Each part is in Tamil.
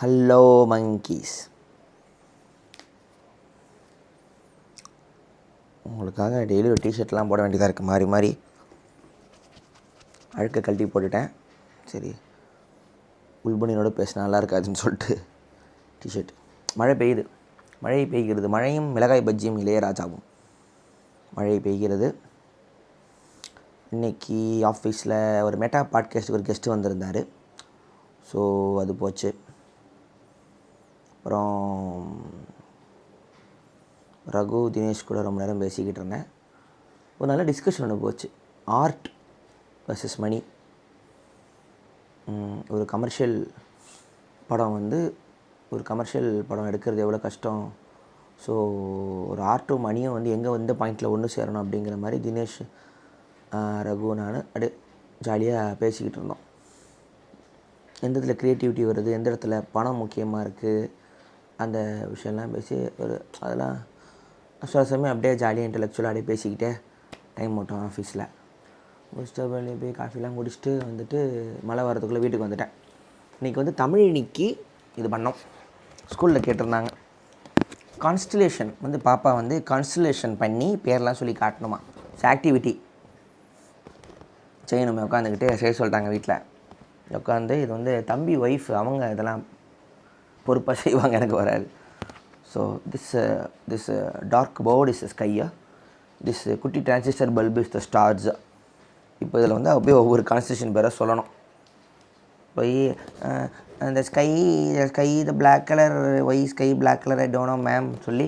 ஹலோ மங்கீஸ் உங்களுக்காக டெய்லி ஒரு டிஷர்ட்லாம் போட வேண்டியதாக இருக்குது மாறி மாறி. அழுக்க கழட்டி போட்டுட்டேன். சரி. உள்பணியோடு பேசினா நல்லா இருக்காதுன்னு சொல்லிட்டு டிஷர்ட் மழை பெய்யுது. மழை பெய்கிறது. மழையும் மிளகாய் பஜ்ஜியும் இளையராஜாவும். மழை பெய்கிறது. இன்றைக்கி ஆஃபீஸில் ஒரு மெட்டா பாட்காஸ்ட்டுக்கு ஒரு கெஸ்ட்டு வந்திருந்தார். ஸோ அது போச்சு. அப்புறம் ரகு தினேஷ் கூட ரொம்ப நேரம் பேசிக்கிட்டு இருந்தேன். ஒரு நல்ல டிஸ்கஷன் ஒன்று போச்சு. ஆர்ட் வர்சஸ் மணி ஒரு கமர்ஷியல் படம் வந்து ஒரு கமர்ஷியல் படம் எடுக்கிறது எவ்வளோ கஷ்டம்? ஸோ ஒரு ஆர்ட்டும் மணியும் வந்து எங்கே எந்த பாயிண்டில் ஒன்று சேரணும் அப்படிங்கிற மாதிரி தினேஷ் ரகு நான் அடு ஜாலியாக பேசிக்கிட்டு இருந்தோம். எந்த இடத்துல க்ரியேட்டிவிட்டி வருது? எந்த இடத்துல பணம் முக்கியமாக இருக்குது அந்த விஷயம்லாம் பேசி ஒரு அதெல்லாம் சில அப்படியே ஜாலியாக இன்டலெக்சுவலாக அப்படியே பேசிக்கிட்டே டைம் ஓட்டோம் ஆஃபீஸில் முடிச்சுட்டு வெளியே போய் காஃபிலாம் குடிச்சிட்டு வந்துட்டு மழை வரதுக்குள்ளே வீட்டுக்கு வந்துட்டேன். இன்றைக்கி வந்து தமிழ் இன்னைக்கு இது பண்ணோம். ஸ்கூலில் கேட்டிருந்தாங்க. கான்ஸ்டலேஷன் வந்து பாப்பா வந்து கான்ஸ்டலேஷன் பண்ணி பேர்லாம் சொல்லி காட்டணுமா? ஆக்டிவிட்டி செய்யணுமே உட்காந்துக்கிட்டு செய்ய சொல்லிட்டாங்க வீட்டில் உட்காந்து இது வந்து தம்பி ஒய்ஃப் அவங்க இதெல்லாம் பொறுப்பாக செய்வாங்க எனக்கு வராது. So this this dark board is ஸ்கையா this குட்டி டிரான்சிஸ்டர் பல்பு இஸ் த ஸ்டார்ஸா இப்போ இதில் வந்து அப்படியே ஒவ்வொரு கான்ஸ்டியூஷன் பேராக சொல்லணும். போய் uh, அந்த ஸ்கை ஸ்கை இது black colour why sky black colour I dunno ma'am சொல்லி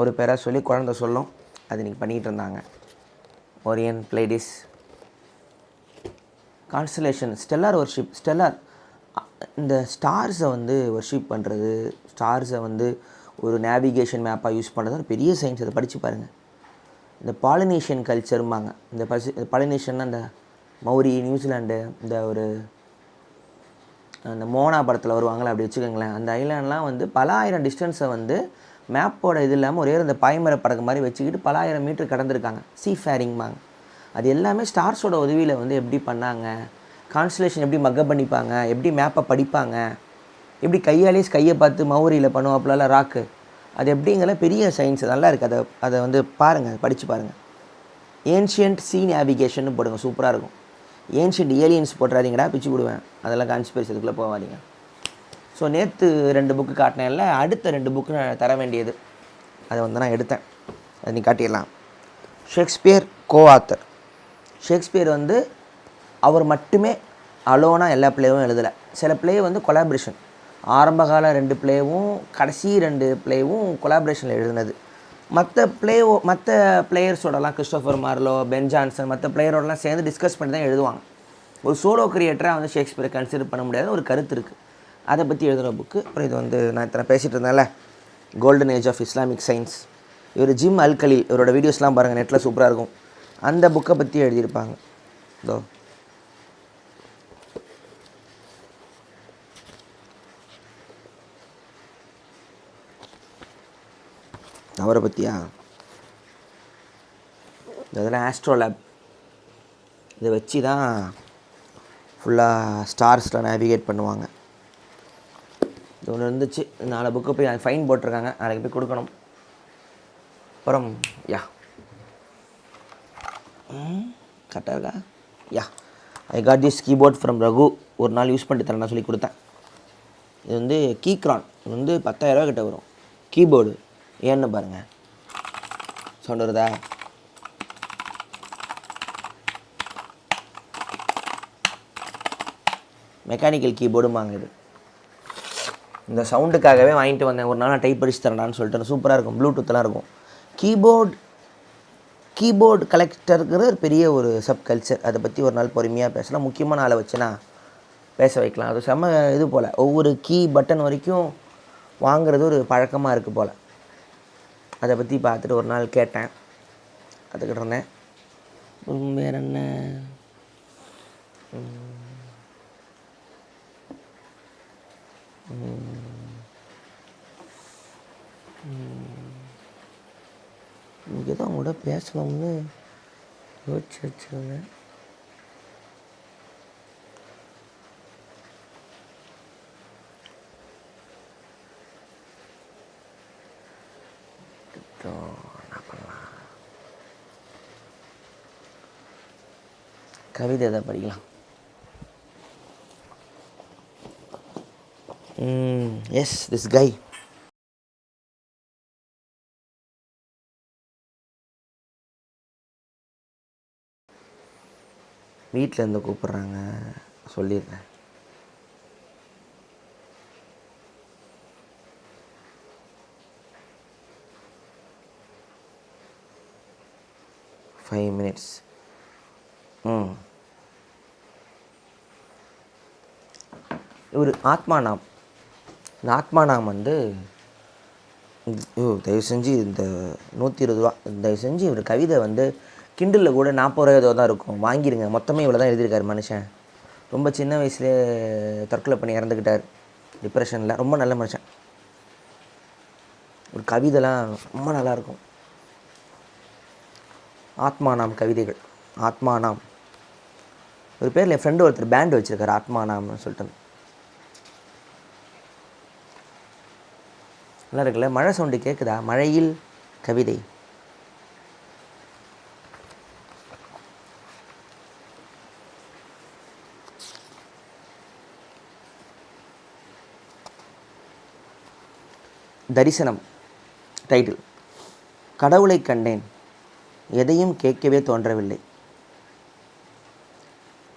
ஒரு பேராக சொல்லி குழந்த சொல்லும் அது இன்றைக்கி பண்ணிகிட்டு இருந்தாங்க. Orion Pleiades constellation stellar worship stellar இந்த ஸ்டார்ஸை வந்து ஒர்ஷிப் பண்ணுறது ஸ்டார்ஸை வந்து ஒரு நேவிகேஷன் மேப்பாக யூஸ் பண்ணுறது ஒரு பெரிய சயின்ஸ் அதை படித்து பாருங்கள் இந்த பாலினேஷியன் கல்ச்சரும்பாங்க இந்த பசி பாலினேஷன்னா இந்த மௌரி நியூசிலாண்டு இந்த ஒரு அந்த மோனா படத்தில் வருவாங்களே அப்படி வச்சுக்கோங்களேன். அந்த ஐலாண்ட்லாம் வந்து பல ஆயிரம் டிஸ்டன்ஸை வந்து மேப்போட இது இல்லாமல் ஒரே இந்த பாய்மர படகு மாதிரி வச்சுக்கிட்டு பல ஆயிரம் மீட்டர் கடந்திருக்காங்க. சீ ஃபேரிங்பாங்க அது எல்லாமே ஸ்டார்ஸோட உதவியில் வந்து எப்படி பண்ணாங்க? கான்ஸ்டலேஷன் எப்படி மக்கப் பண்ணிப்பாங்க எப்படி மேப்பை படிப்பாங்க எப்படி கையாலே கையை பார்த்து மௌரியில் பண்ணுவாப்புலலாம் ராக்கு அது எப்படிங்கிற பெரிய சயின்ஸ் நல்லா இருக்குது அதை அதை வந்து பாருங்கள் படித்து பாருங்கள் ஏன்ஷியன்ட் சீ நேவிகேஷன் போடுங்க சூப்பராக இருக்கும். ஏன்ஷியன்ட் ஏலியன்ஸ் போட்டுறாதீங்கடா பிச்சு விடுவேன். அதெல்லாம் கான்ஸ்பிரசி இதுக்குள்ளே போகாதீங்க. ஸோ நேற்று ரெண்டு புக்கு காட்டினேன்ல அடுத்த ரெண்டு புக்கு நான் தர வேண்டியது. அதை வந்து நான் எடுத்தேன். அதை நீ காட்டிடலாம். ஷேக்ஸ்பியர் கோ ஆத்தர் ஷேக்ஸ்பியர் வந்து அவர் மட்டுமே அலோனாக எல்லா பிளேவும் எழுதலை. சில பிளே வந்து கொலாபரேஷன் ஆரம்பகால ரெண்டு பிளேவும் கடைசி ரெண்டு பிளேவும் கொலாபரேஷனில் எழுதுனது. மற்ற பிளே மற்ற பிளேயர்ஸோடலாம் கிறிஸ்டோஃபர் மார்லோ பென் ஜான்சன் மற்ற பிளேயரோடலாம் சேர்ந்து டிஸ்கஸ் பண்ணி தான் எழுதுவாங்க. ஒரு சோலோ கிரியேட்டராக வந்து ஷேக்ஸ்பியரை கன்சிடர் பண்ண முடியாத. ஒரு கருத்து இருக்குது அதை பற்றி எழுதுகிற புக்கு அப்புறம் இது வந்து நான் இத்தனை பேசிகிட்டு இருந்தேன்ல. Golden age of Islamic science இவர் ஜிம் அல்கலி இவரோட வீடியோஸ்லாம் பாருங்கள் நெட்டில் சூப்பராக இருக்கும். அந்த புக்கை பற்றி எழுதியிருப்பாங்க. இதோ. அவரை பற்றியா இதெல்லாம் ஆஸ்ட்ரோ லேப் இதை வச்சு தான் ஃபுல்லாக ஸ்டார்ஸில் நேவிகேட் பண்ணுவாங்க. இது ஒன்று இருந்துச்சு. நாலு புக்கு போய் ஃபைன் போட்டிருக்காங்க. நாளைக்கு போய் கொடுக்கணும். அப்புறம் யா. கரெக்டாக இருக்கா? Yeah. I got this keyboard from Raghu ஒரு நாள் யூஸ் பண்ணிட்டு தரேன் சொல்லி கொடுத்தேன். இது வந்து கீக்ரான் இது வந்து பத்தாயிரரூவா கிட்ட வரும். கீபோர்டு ஏன்னு பாருங்கள் சவுண்ட் வருதா மெக்கானிக்கல் கீபோர்டுமாங்க இது இந்த சவுண்டுக்காகவே வாங்கிட்டு வந்தேன். ஒரு நாள் நான் டைப் அடிச்சு தரேன்டான்னு சொல்லிட்டு. சூப்பராக இருக்கும். ப்ளூடூத்லாம் இருக்கும். கீபோர்ட் கீபோர்டு கலெக்டருங்கிற ஒரு பெரிய ஒரு சப் கல்ச்சர் அதை பற்றி ஒரு நாள் பொறுமையாக பேசலாம். முக்கியமான ஆளை வச்சுனா பேச வைக்கலாம். அது செம்ம இது போல். ஒவ்வொரு கீ பட்டன் வரைக்கும் வாங்குறது ஒரு பழக்கமாக இருக்குது போல். அதை பற்றி பார்த்துட்டு ஒரு நாள் கேட்டேன். கற்றுக்கிட்டு இருந்தேன் வேறு வேற என்ன ஏதோ அவங்க கூட பேசலாம்னு யோசிச்சு வச்சுருந்தேன். கவிதை எதாவது படிக்கலாம்? எஸ் திஸ் கை வீட்டில் இருந்து கூப்பிட்றாங்க சொல்லிடுறேன். ஃபைவ் மினிட்ஸ் ம். இவர் ஆத்மானாம். இந்த ஆத்மானாம் வந்து ஐயோ தயவு செஞ்சு இந்த நூற்றி இருபது ரூபா தயவு செஞ்சு இவர் கவிதை வந்து கிண்டலில் கூட நாற்பது ரூபா ஏதோ தான் இருக்கும். வாங்கிருங்க. மொத்தமே இவ்வளோ தான் எழுதியிருக்காரு மனுஷன். ரொம்ப சின்ன வயசுலேயே தற்கொலை பண்ணி இறந்துக்கிட்டார் டிப்ரெஷனில். ரொம்ப நல்ல மனுஷன். ஒரு கவிதைலாம் ரொம்ப நல்லாயிருக்கும் ஆத்மானாம் கவிதைகள். ஆத்மானாம். ஒரு பேரில் என் ஃப்ரெண்டு ஒருத்தர் பேண்டு வச்சுருக்காரு ஆத்மானாம்னு சொல்லிட்டு. நல்லா இருக்குல்ல மழை சவுண்டு கேட்குதா மழையில் கவிதை. தரிசனம் டைட்டில் கடவுளை கண்டேன் எதையும் கேட்கவே தோன்றவில்லை.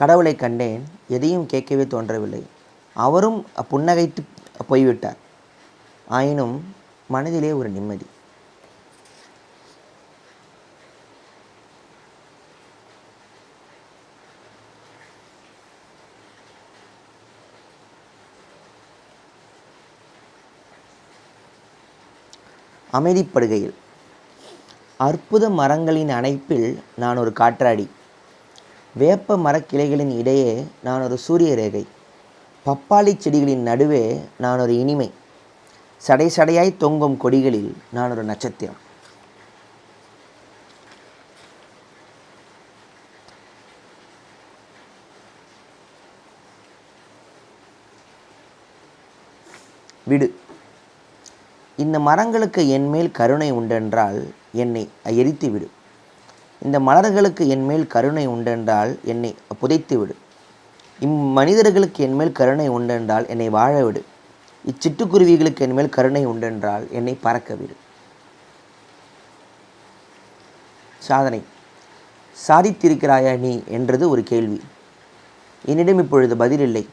கடவுளை கண்டேன் எதையும் கேட்கவே தோன்றவில்லை. அவரும் புன்னகைத்து போய்விட்டார். ஆயினும் மனதிலே ஒரு நிம்மதி. அமைதிப்படுகையில் அற்புத மரங்களின் அணைப்பில் நான் ஒரு காற்றாடி. வேப்ப மரக்கிளைகளின் இடையே நான் ஒரு சூரிய ரேகை. பப்பாளி செடிகளின் நடுவே நான் ஒரு இனிமை. சடை சடையாய் தொங்கும் கொடிகளில் நான் ஒரு நட்சத்திரம். விடு. இந்த மரங்களுக்கு என்மேல் கருணை உண்டென்றால் என்னை எரித்து விடு. இந்த மலர்களுக்கு என்மேல் கருணை உண்டென்றால் என்னை புதைத்து விடு. இம்மனிதர்களுக்கு என்மேல் கருணை உண்டென்றால் என்னை வாழ விடு. இச்சிட்டுக்குருவிகளுக்கு என்மேல் கருணை உண்டென்றால் என்னை பறக்க விடு சாதனை. சாதித்திருக்கிறாயா நீ என்றது ஒரு கேள்வி. என்னிடம் இப்பொழுது பதிலில்லை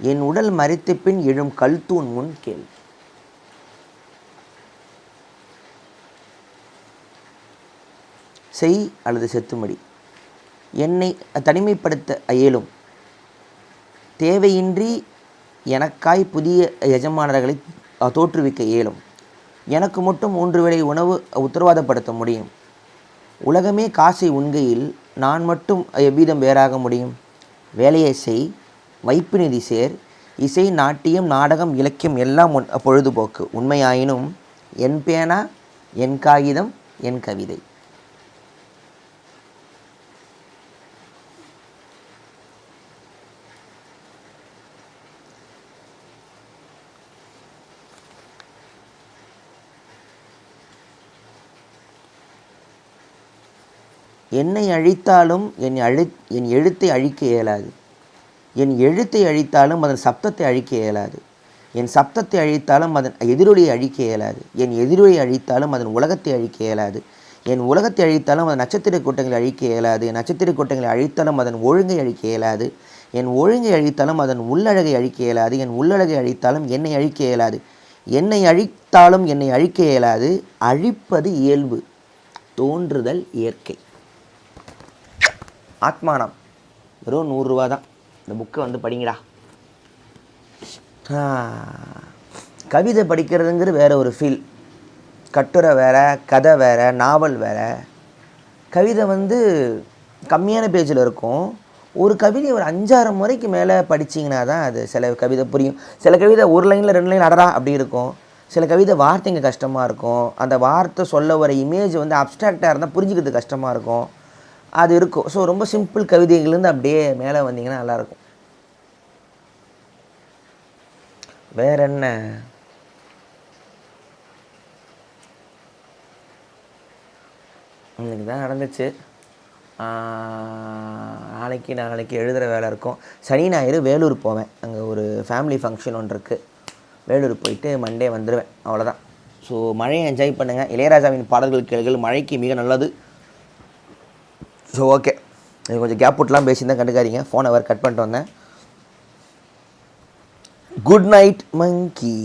என் உடல் மறைத்த பின் எழும் கல்தூன் முன் கேள்வி செய் அல்லது செத்துமடி. என்னை தனிமைப்படுத்த இயலும் தேவையின்றி எனக்காய் புதிய எஜமானர்களை தோற்றுவிக்க இயலும். எனக்கு மட்டும் மூன்று வேளை உணவு உத்தரவாதப்படுத்த முடியும். உலகமே காசை உண்கையில் நான் மட்டும் எவ்விதம் வேறாக முடியும்? வேலையை செய் வைப்பு நிதி சேர் இசை நாட்டியம் நாடகம் இலக்கியம் எல்லாம் பொழுதுபோக்கு. உண்மையாயினும் என் பேனா என் காகிதம் என் கவிதை. என்னை அழித்தாலும் என் அழி என் எழுத்தை அழிக்க இயலாது. என் எழுத்தை அழித்தாலும் அதன் சப்தத்தை அழிக்க இயலாது. என் சப்தத்தை அழித்தாலும் அதன் எதிரொலியை அழிக்க இயலாது. என் எதிரொலியை அழித்தாலும் அதன் உலகத்தை அழிக்க இயலாது. என் உலகத்தை அழித்தாலும் அதன் நட்சத்திர கூட்டங்களை அழிக்க இயலாது. என் நட்சத்திர கூட்டங்களை அழித்தாலும் அதன் ஒழுங்கை அழிக்க இயலாது. என் ஒழுங்கை அழித்தாலும் அதன் உள்ளழகை அழிக்க இயலாது. என் உள்ளழகை அழித்தாலும் என்னை அழிக்க இயலாது. என்னை அழித்தாலும் என்னை அழிக்க இயலாது. அழிப்பது இயல்பு. தோன்றுதல் இயற்கை. ஆத்மானம். வெறும் நூறுரூவா தான் இந்த புக்கை வந்து படிங்கடா. கவிதை படிக்கிறதுங்கிறது வேறு ஒரு ஃபீல் கட்டுரை வேறு கதை வேறு நாவல் வேறு. கவிதை வந்து கம்மியான பேஜில் இருக்கும். ஒரு கவிதை ஒரு அஞ்சாறு முறைக்கு மேலே படிச்சிங்கன்னா தான் அது சில கவிதை புரியும். சில கவிதை ஒரு லைனில் ரெண்டு லைன் அடரா அப்படி இருக்கும். சில கவிதை வார்த்தைங்க கஷ்டமாக இருக்கும். அந்த வார்த்தை சொல்ல வர இமேஜ் வந்து அப்ட்ராக்டாக இருந்தால் புரிஞ்சுக்கிறது கஷ்டமாக இருக்கும். அது இருக்கும். ஸோ ரொம்ப சிம்பிள் கவிதைகள்லேருந்து அப்படியே மேலே வந்தீங்கன்னா நல்லாயிருக்கும். வேற என்ன இன்னைக்கு தான் நடந்துச்சு. நாளைக்கு நாளைக்கு எழுதுகிற வேலை இருக்கும். சனி ஞாயிறு வேலூர் போவேன். அங்கே ஒரு ஃபேமிலி ஃபங்க்ஷன் ஒன்று இருக்குது வேலூர் போயிட்டு மண்டே வந்துடுவேன் அவ்வளோதான் ஸோ மழையை என்ஜாய் பண்ணுங்கள் இளையராஜாவின் பாடல்கள் கேள்கள் மழைக்கு மிக நல்லது. ஸோ ஓகே இது கொஞ்சம் கேப் விட்டுலாம் பேசியிருந்தேன் கண்டுக்காதீங்க. ஃபோனை வேறு கட் பண்ணிட்டு வந்தேன். குட் நைட் மங்கி